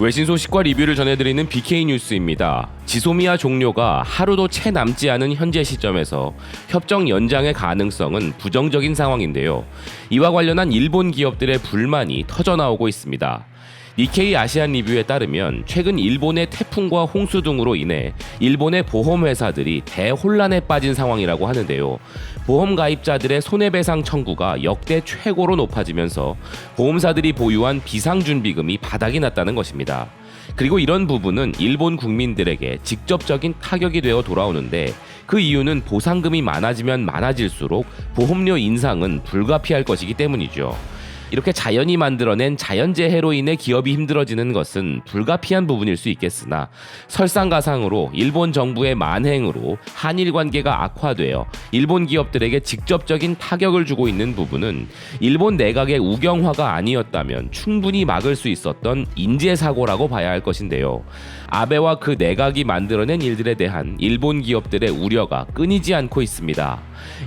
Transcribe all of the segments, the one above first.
외신 소식과 리뷰를 전해드리는 BK 뉴스입니다. 지소미아 종료가 하루도 채 남지 않은 현재 시점에서 협정 연장의 가능성은 부정적인 상황인데요. 이와 관련한 일본 기업들의 불만이 터져나오고 있습니다. 니케이 아시안 리뷰에 따르면 최근 일본의 태풍과 홍수 등으로 인해 일본의 보험 회사들이 대혼란에 빠진 상황이라고 하는데요. 보험 가입자들의 손해배상 청구가 역대 최고로 높아지면서 보험사들이 보유한 비상준비금이 바닥이 났다는 것입니다. 그리고 이런 부분은 일본 국민들에게 직접적인 타격이 되어 돌아오는데 그 이유는 보상금이 많아지면 많아질수록 보험료 인상은 불가피할 것이기 때문이죠. 이렇게 자연이 만들어낸 자연재 해로 인해 기업이 힘들어지는 것은 불가피한 부분일 수 있겠으나 설상가상으로 일본 정부의 만행으로 한일 관계가 악화되어 일본 기업들에게 직접적인 타격을 주고 있는 부분은 일본 내각의 우경화가 아니었다면 충분히 막을 수 있었던 인재사고라고 봐야 할 것인데요. 아베와 그 내각이 만들어낸 일들에 대한 일본 기업들의 우려가 끊이지 않고 있습니다.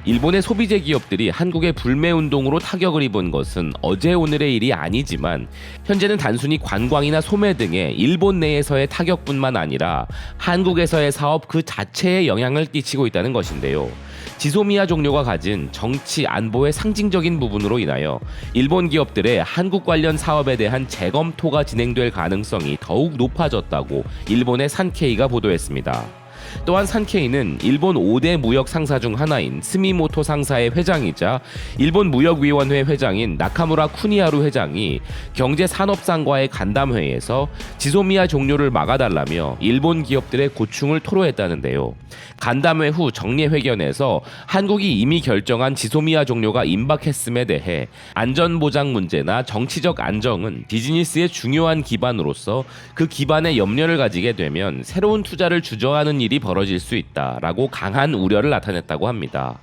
일본의 소비재 기업들이 한국의 불매 운동으로 타격을 입은 것은 어제 오늘의 일이 아니지만 현재는 단순히 관광이나 소매 등의 일본 내에서의 타격뿐만 아니라 한국에서의 사업 그 자체에 영향을 끼치고 있다는 것인데요. 지소미아 종료가 가진 정치 안보의 상징적인 부분으로 인하여 일본 기업들의 한국 관련 사업에 대한 재검토가 진행될 가능성이 더욱 높아졌다고 일본의 산케이가 보도했습니다. 또한 산케이는 일본 5대 무역 상사 중 하나인 스미모토 상사의 회장이자 일본 무역위원회 회장인 나카무라 쿠니하루 회장이 경제산업상과의 간담회에서 지소미아 종료를 막아달라며 일본 기업들의 고충을 토로했다는데요. 간담회 후 정례회견에서 한국이 이미 결정한 지소미아 종료가 임박했음에 대해 안전보장 문제나 정치적 안정은 비즈니스의 중요한 기반으로서 그 기반에 염려를 가지게 되면 새로운 투자를 주저하는 일이 벌어질 수 있다라고 강한 우려를 나타냈다고 합니다.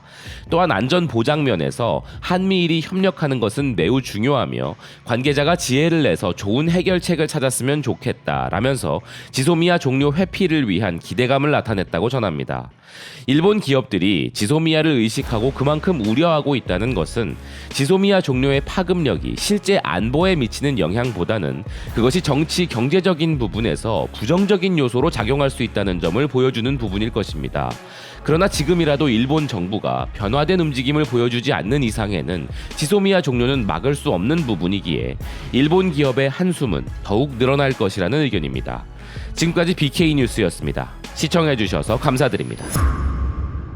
또한 안전 보장 면에서 한미일이 협력하는 것은 매우 중요하며 관계자가 지혜를 내서 좋은 해결책을 찾았으면 좋겠다라면서 지소미아 종료 회피를 위한 기대감을 나타냈다고 전합니다. 일본 기업들이 지소미아를 의식하고 그만큼 우려하고 있다는 것은 지소미아 종료의 파급력이 실제 안보에 미치는 영향보다는 그것이 정치 경제적인 부분에서 부정적인 요소로 작용할 수 있다는 점을 보여주는 부분일 것입니다. 그러나 지금이라도 일본 정부가 변화된 움직임을 보여주지 않는 이상에는 지소미아 종료는 막을 수 없는 부분이기에 일본 기업의 한숨은 더욱 늘어날 것이라는 의견입니다. 지금까지 BK 뉴스였습니다. 시청해주셔서 감사드립니다.